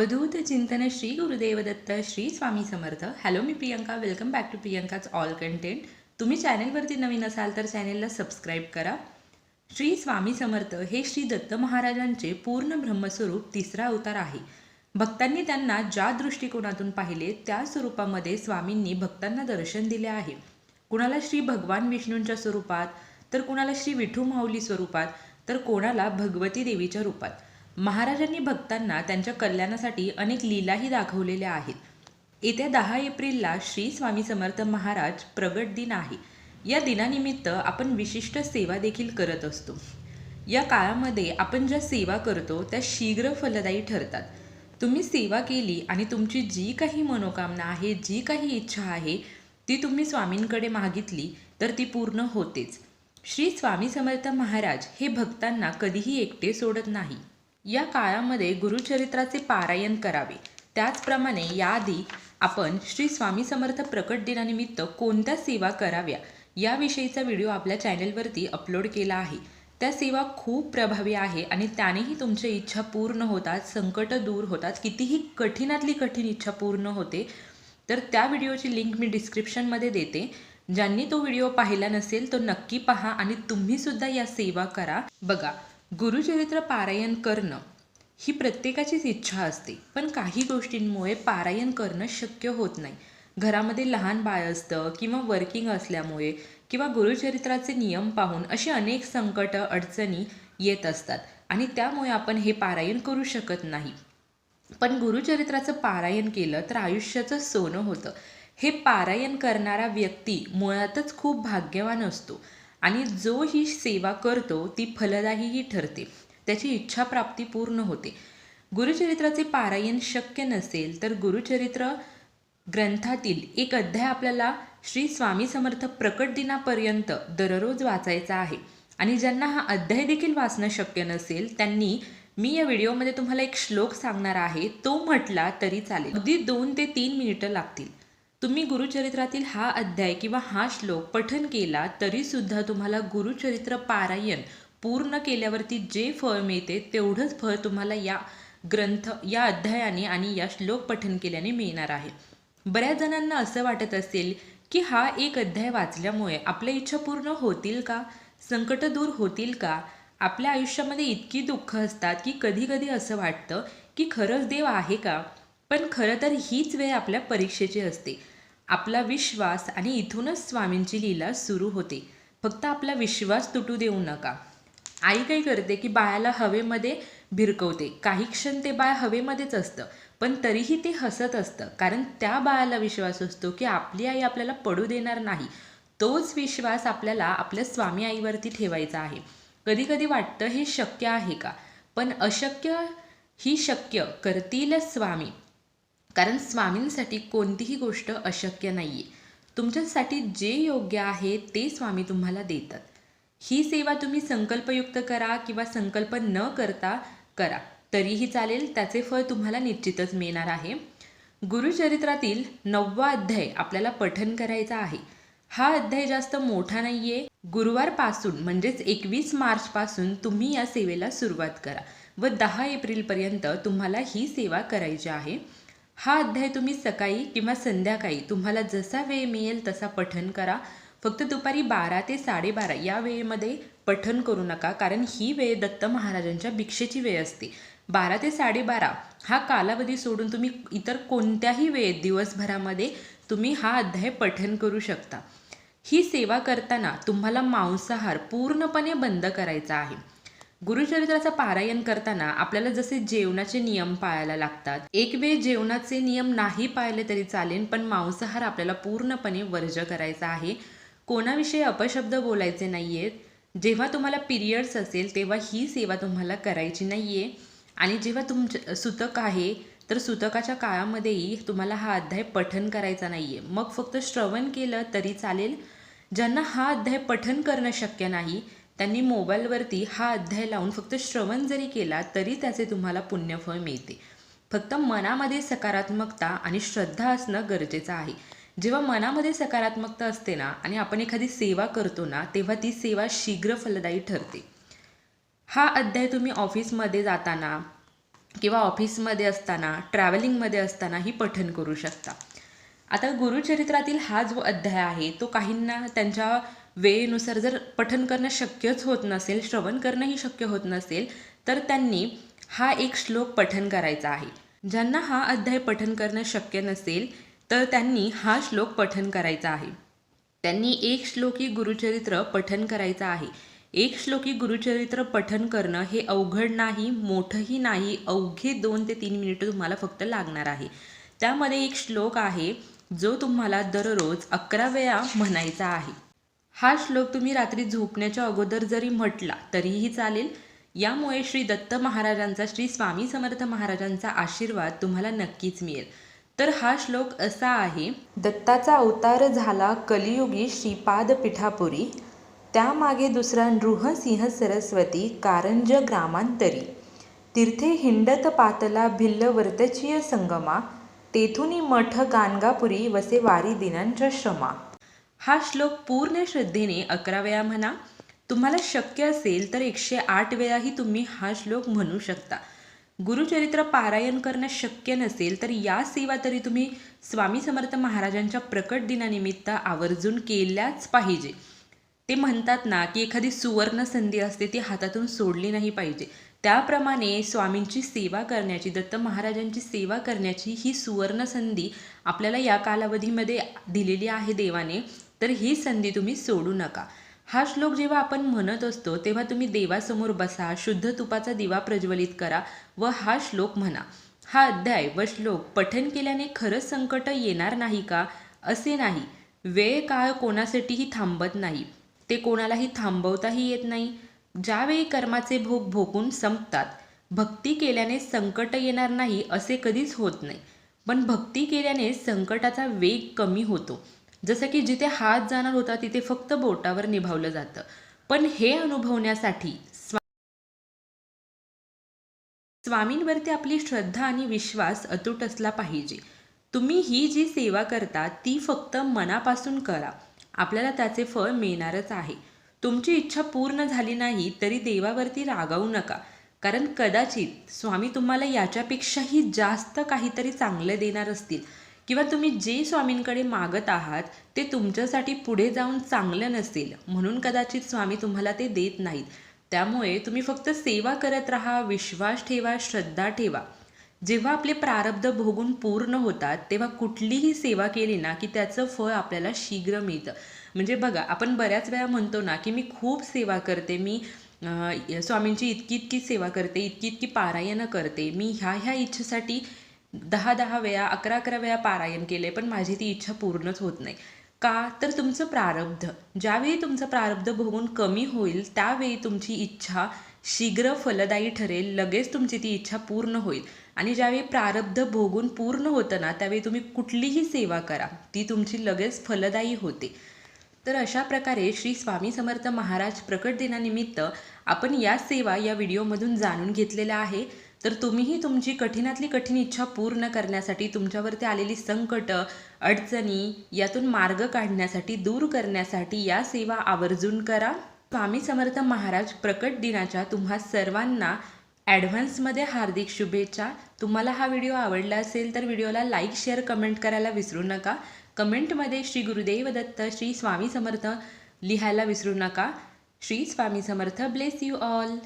अवधूत चिंतन श्री गुरुदेव दत्त श्री स्वामी समर्थ. हॅलो मी Priyanka. Welcome back to प्रियंकाच ऑल कंटेंट तुम्ही चॅनेलवरती नवीन असाल तर चॅनेलला सबस्क्राईब करा. श्री स्वामी समर्थ हे श्री दत्त महाराजांचे पूर्ण ब्रह्मस्वरूप तिसरा अवतार आहे. भक्तांनी त्यांना ज्या दृष्टिकोनातून पाहिले त्या स्वरूपामध्ये स्वामींनी भक्तांना दर्शन दिले आहे. कुणाला श्री भगवान विष्णूंच्या स्वरूपात तर कुणाला श्री विठू माऊली स्वरूपात तर कोणाला भगवती देवीच्या रूपात. महाराजांनी भक्तांना त्यांच्या कल्याणासाठी अनेक लीलाही दाखवलेल्या आहेत. येत्या दहा एप्रिलला श्री स्वामी समर्थ महाराज प्रगट दिन आहे. या दिनानिमित्त आपण विशिष्ट सेवा देखील करत असतो. या काळामध्ये आपण ज्या सेवा करतो त्या शीघ्र फलदायी ठरतात. तुम्ही सेवा केली आणि तुमची जी काही मनोकामना आहे जी काही इच्छा आहे ती तुम्ही स्वामींकडे मागितली तर ती पूर्ण होतेच. श्री स्वामी समर्थ महाराज हे भक्तांना कधीही एकटे सोडत नाही. या काळामध्ये गुरुचरित्राचे पारायण करावे. त्याचप्रमाणे याआधी आपण श्री स्वामी समर्थ प्रकट दिनानिमित्त कोणत्या सेवा कराव्या याविषयीचा व्हिडिओ आपल्या चॅनेलवरती अपलोड केला आहे. त्या सेवा खूप प्रभावी आहे आणि त्यानेही तुमच्या इच्छा पूर्ण होतात संकट दूर होतात कितीही कठीणातली कठीण इच्छा पूर्ण होते तर त्या व्हिडिओची लिंक मी डिस्क्रिप्शनमध्ये देते. ज्यांनी तो व्हिडिओ पाहिला नसेल तो नक्की पहा आणि तुम्हीसुद्धा या सेवा करा. बघा गुरुचरित्र पारायण करणं ही प्रत्येकाचीच इच्छा असते. पण काही गोष्टींमुळे पारायण करणं शक्य होत नाही. घरामध्ये लहान बाळ असतं किंवा वर्किंग असल्यामुळे किंवा गुरुचरित्राचे नियम पाहून अशी अनेक संकट अडचणी येत असतात आणि त्यामुळे आपण हे पारायण करू शकत नाही. पण गुरुचरित्राचं पारायण केलं तर आयुष्याचं सोनं होतं. हे पारायण करणारा व्यक्ती मुळातच खूप भाग्यवान असतो. आणि जो ही सेवा करतो ती फलदायीही ठरते. त्याची इच्छाप्राप्ती पूर्ण होते. गुरुचरित्राचे पारायण शक्य नसेल तर गुरुचरित्र ग्रंथातील एक अध्याय आपल्याला श्री स्वामी समर्थ प्रकट दिनापर्यंत दररोज वाचायचा आहे. आणि ज्यांना हा अध्याय देखील वाचणं शक्य नसेल त्यांनी मी या व्हिडिओमध्ये तुम्हाला एक श्लोक सांगणार आहे. तो म्हटला तरी चालेल. अगदी दोन ते तीन मिनिटं लागतील. तुम्ही गुरुचरित्रातील हा अध्याय किंवा हा श्लोक पठन केला तरीसुद्धा तुम्हाला गुरुचरित्र पारायण पूर्ण केल्यावरती जे फळ मिळते तेवढंच फळ तुम्हाला या ग्रंथ या अध्यायाने आणि या श्लोक पठन केल्याने मिळणार आहे. बऱ्याच जणांना असं वाटत असेल की हा एक अध्याय वाचल्यामुळे आपल्या इच्छा पूर्ण होतील का? संकट दूर होतील का? आपल्या आयुष्यामध्ये इतकी दुःख असतात की कधी कधी असं वाटतं की खरंच देव आहे का? पण खरं तर हीच वेळ आपल्या परीक्षेची असते. आपला विश्वास आणि इथूनच स्वामींची लीला सुरू होते. फक्त आपला विश्वास तुटू देऊ नका. आई काय करते की बाळाला हवेमध्ये भिरकवते. काही क्षण ते बाळ हवेमध्येच असतं पण तरीही ते हसत असतं. कारण त्या बाळाला विश्वास असतो की आपली आई आपल्याला पडू देणार नाही. तोच विश्वास आपल्याला आपल्या स्वामी आईवरती ठेवायचा आहे. कधी कधी वाटतं हे शक्य आहे का? पण अशक्य ही शक्य करतील स्वामी. कारण स्वामींसाठी कोणतीही गोष्ट अशक्य नाही आहे तुमच्यासाठी जे योग्य आहे ते स्वामी तुम्हाला देतात. ही सेवा तुम्ही संकल्पयुक्त करा किंवा संकल्प न करता करा. तरीही चालेल त्याचे फळ तुम्हाला निश्चितच मिळणार आहे. गुरुचरित्रातील नववा अध्याय आपल्याला पठन करायचा आहे. हा अध्याय जास्त मोठा नाही आहे गुरुवारपासून म्हणजेच एकवीस मार्चपासून तुम्ही या सेवेला सुरुवात करा व दहा एप्रिलपर्यंत तुम्हाला ही सेवा करायची आहे. हा अध्याय तुम्ही सकाळी किंवा संध्याकाळी तुम्हाला जसा वेळ मिळेल तसा पठन करा. फक्त दुपारी बारा ते साडेबारा या वेळेमध्ये पठन करू नका कारण ही वेळ दत्त महाराजांच्या भिक्षेची वेळ असते. बारा ते साडेबारा हा कालावधी सोडून तुम्ही इतर कोणत्याही वेळेत दिवसभरामध्ये तुम्ही हा अध्याय पठन करू शकता. ही सेवा करताना तुम्हाला मांसाहार पूर्णपणे बंद करायचा आहे. गुरुचरित्राचं पारायण करताना आपल्याला जसे जेवणाचे नियम पाळायला लागतात एक वेळ जेवणाचे नियम नाही पाळले तरी चालेल पण मांसाहार आपल्याला पूर्णपणे वर्ज करायचा आहे. कोणाविषयी अपशब्द बोलायचे नाही आहेत जेव्हा तुम्हाला पिरियड्स असेल तेव्हा ही सेवा तुम्हाला करायची नाही आहे आणि जेव्हा तुमचं सुतक आहे तर सुतकाच्या काळामध्येही तुम्हाला हा अध्याय पठन करायचा नाही आहे मग फक्त श्रवण केलं तरी चालेल. ज्यांना हा अध्याय पठन करणं शक्य नाही त्यांनी मोबाईलवरती हा अध्याय लावून फक्त श्रवण जरी केला तरी त्याचे तुम्हाला पुण्यफळ मिळते. फक्त मनामध्ये सकारात्मकता आणि श्रद्धा असणं गरजेचं आहे. जेव्हा मनामध्ये सकारात्मकता असते ना आणि आपण एखादी सेवा करतो ना तेव्हा ती सेवा शीघ्र फलदायी ठरते. हा अध्याय तुम्ही ऑफिसमध्ये जाताना किंवा ऑफिसमध्ये असताना ट्रॅव्हलिंगमध्ये असतानाही पठन करू शकता. आता गुरुचरित्रातील हा जो अध्याय आहे तो काहींना त्यांच्या वेळेनुसार जर पठन करणं शक्यच होत नसेल श्रवण करणंही शक्य होत नसेल तर त्यांनी हा एक श्लोक पठन करायचा आहे. ज्यांना हा अध्याय पठन करणं शक्य नसेल तर त्यांनी हा श्लोक पठन करायचा आहे. त्यांनी एक श्लोकी गुरुचरित्र पठन करायचं आहे. एक श्लोकी गुरुचरित्र पठन करणं हे अवघड नाही मोठंही नाही अवघे दोन ते तीन मिनिटं तुम्हाला फक्त लागणार आहे. त्यामध्ये एक श्लोक आहे जो तुम्हाला दररोज अकरा वेळा म्हणायचा आहे. हा श्लोक तुम्ही रात्री झोपण्याच्या अगोदर जरी म्हटला तरीही चालेल. यामुळे श्री दत्त महाराजांचा श्री स्वामी समर्थ महाराजांचा आशीर्वाद तुम्हाला नक्कीच मिळेल. तर हा श्लोक असा आहे दत्ताचा अवतार झाला कलियुगी श्रीपाद पिठापुरी त्यामागे दुसरा नृहसिंह सरस्वती कारंज ग्रामांतरी. तीर्थे हिंडत पातला भिल्ल वर्तचीय संगमा तेथुनी मठ गाणगापुरी वसे वारी दिनांच्या श्रमा हा श्लोक पूर्ण श्रद्धेने अकरा वेळा म्हणा. तुम्हाला शक्य असेल तर एकशे आठ वेळाही तुम्ही हा श्लोक म्हणू शकता. गुरुचरित्र पारायण करणं शक्य नसेल तर या सेवा तरी तुम्ही स्वामी समर्थ महाराजांच्या प्रकट दिनानिमित्त आवर्जून केल्याच पाहिजे. ते म्हणतात ना की एखादी सुवर्ण संधी असते ती हातातून सोडली नाही पाहिजे. त्याप्रमाणे स्वामींची सेवा करण्याची दत्त महाराजांची सेवा करण्याची ही सुवर्ण संधी आपल्याला या कालावधीमध्ये दिलेली आहे देवाने. तर ही संधी तुम्ही सोडू नका. हा श्लोक जेव्हा आपण म्हणत असतो तेव्हा तुम्ही देवासमोर बसा शुद्ध तुपाचा दिवा प्रज्वलित करा व हा श्लोक म्हणा. हा अध्याय व श्लोक पठन केल्याने खरंच संकट येणार नाही का? असे नाही. वेळ काळ कोणासाठीही थांबत नाही. ते कोणालाही थांबवताही येत नाही. ज्यावेळी कर्माचे भोग भोगून संपतात भक्ती केल्याने संकट येणार नाही असे कधीच होत नाही. पण भक्ती केल्याने संकटाचा वेग कमी होतो. जसं की जिथे हात जाणार होता तिथे फक्त बोटावर निभावलं जातं. पण हे अनुभवण्यासाठी स्वामींवरती आपली श्रद्धा आणि विश्वास अतूट असला पाहिजे. तुम्ही ही जी सेवा करता ती फक्त मनापासून करा. आपल्याला त्याचे फळ मिळणारच आहे. तुमची इच्छा पूर्ण झाली नाही तरी देवावरती रागावू नका. कारण कदाचित स्वामी तुम्हाला याच्यापेक्षाही जास्त काहीतरी चांगलं देणार असतील. किंवा तुम्ही जे स्वामींकडे मागत आहात ते तुमच्यासाठी पुढे जाऊन चांगलं नसेल. म्हणून कदाचित स्वामी तुम्हाला ते देत नाहीत. त्यामुळे तुम्ही फक्त सेवा करत राहा विश्वास ठेवा श्रद्धा ठेवा. जेव्हा आपले प्रारब्ध भोगून पूर्ण होतात तेव्हा कुठलीही सेवा केली ना की त्याचं फळ आपल्याला शीघ्र मिळतं. म्हणजे बघा आपण बऱ्याच वेळा म्हणतो ना की मी खूप सेवा करते मी स्वामींची इतकी इतकी सेवा करते इतकी इतकी पारायणं करते मी ह्या ह्या इच्छेसाठी दहा दहा वेळा अकरा अकरा वेळा पारायण केले पण माझी ती इच्छा पूर्णच होत नाही. का? तर तुमचं प्रारब्ध. ज्यावेळी तुमचं प्रारब्ध भोगून कमी होईल त्यावेळी तुमची इच्छा शीघ्र फलदायी ठरेल लगेच तुमची ती इच्छा पूर्ण होईल. आणि ज्यावेळी प्रारब्ध भोगून पूर्ण होतं ना त्यावेळी तुम्ही कुठलीही सेवा करा ती तुमची लगेच फलदायी होते. तर अशा प्रकारे श्री स्वामी समर्थ महाराज प्रकट दिनानिमित्त आपण या सेवा या व्हिडिओमधून जाणून घेतलेल्या आहे. तर तुम्हीही तुमची कठीणातली कठीण इच्छा पूर्ण करण्यासाठी तुमच्यावरती आलेली संकट अडचणी यातून मार्ग काढण्यासाठी दूर करण्यासाठी या सेवा आवर्जून करा. स्वामी समर्थ महाराज प्रकट दिनाच्या तुम्हा सर्वांना ॲडव्हान्समध्ये हार्दिक शुभेच्छा. तुम्हाला हा व्हिडिओ आवडला असेल तर व्हिडिओला लाईक शेअर कमेंट करायला विसरू नका. कमेंटमध्ये श्री गुरुदेव दत्त श्री स्वामी समर्थ लिहायला विसरू नका. Shri Swami Samarth bless you all.